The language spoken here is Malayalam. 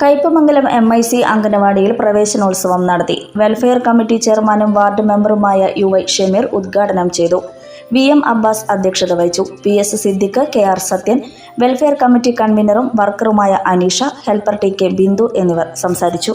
കയ്പമംഗലം എം ഐ സി അംഗനവാടിയിൽ പ്രവേശനോത്സവം നടത്തി. വെൽഫെയർ കമ്മിറ്റി ചെയർമാനും വാർഡ് മെമ്പറുമായ യു വൈ ഷമീർ ഉദ്ഘാടനം ചെയ്തു. വി എം അബ്ബാസ് അധ്യക്ഷത വഹിച്ചു. P S Siddique K R Sathyan welfare committee കൺവീനറും വർക്കറുമായ Aneesha helper T K Bindu എന്നിവർ സംസാരിച്ചു.